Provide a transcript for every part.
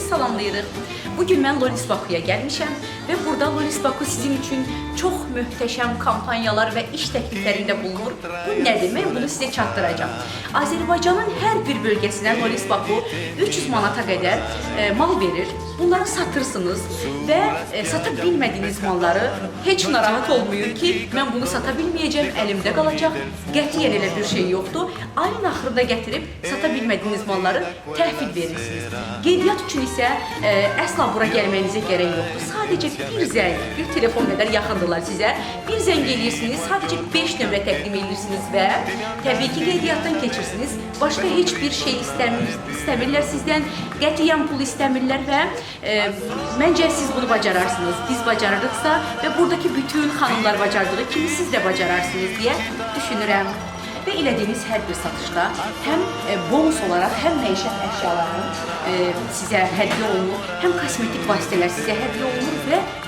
salamlayırıq. Bugün mən Loris Bakuya gəlmişəm və burada Loris Baku sizin üçün çox möhtəşəm kampanyalar və iş təkliflərində bulunur. Bu nədir? Mən bunu sizə çatdıracağam. Azərbaycanın hər bir bölgəsinə Loris Baku 300 manata qədər e, mal verir. Bunları satırsınız və e, sata bilmədiyiniz malları heç narahat olmayın ki, mən bunu sata bilməyəcəm, əlimdə qalacaq. Qətiyyən bir şey yoxdur. Ayın axırında gətirib sata bilmədiyiniz malları təhvil verirsiniz. Qeydiyyat üçün isə e, əsla bura gəlməyinizə gərək yoxdur. Sadəcə bir zəng, bir telefon qədər yaxındırlar sizə. Bir zəng eləyirsiniz, sadəcə 5 nömrə təqdim edirsiniz və təbii ki, qeydiyyatdan keçirsiniz. Başqa heç bir şey istəmir, istəmirlər sizdən. Qətiyyən pul istəmirlər və e, məncə siz bunu bacararsınız. Biz bacarırıqsa və buradakı bütün xanımlar bacardığı kimi siz də bacararsınız deyə düşünürəm. Və elədiyiniz hər bir satışda həm e, bonus olaraq həm məişət əşyaları e, sizə hədiyyə olunur, həm kosmetik vasitələr sizə hədiyyə olunur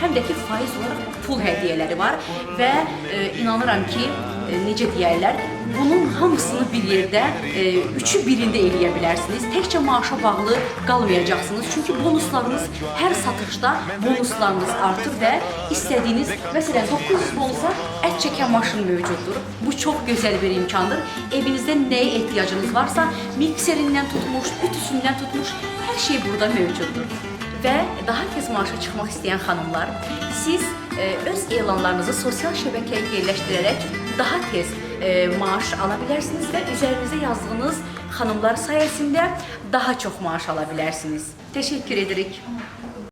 həm də ki faiz olaraq pul hədiyyələri var və e, inanıram ki, e, necə deyərlər, bunun hamısını bir yerdə, e, üçü birində eləyə bilərsiniz. Təkcə maaşa bağlı qalmayacaqsınız. Çünki bonuslarınız hər satışda bonuslarınız artır və istədiyiniz, məsələn 900 bonusa ət çəkən maşın mövcuddur. Bu çox gözəl bir imkandır. Evinizdə nəyə ehtiyacınız varsa, mikserindən tutmuş, ütüsündən tutmuş hər şey burada mövcuddur. Və daha tez maaşa çıxmaq istəyən xanımlar, siz e, öz elanlarınızı sosial şəbəkəyə yerləşdirərək daha tez e, maaş ala bilərsiniz və üzərinizə yazdığınız xanımlar sayəsində daha çox maaş ala bilərsiniz. Təşəkkür edirik.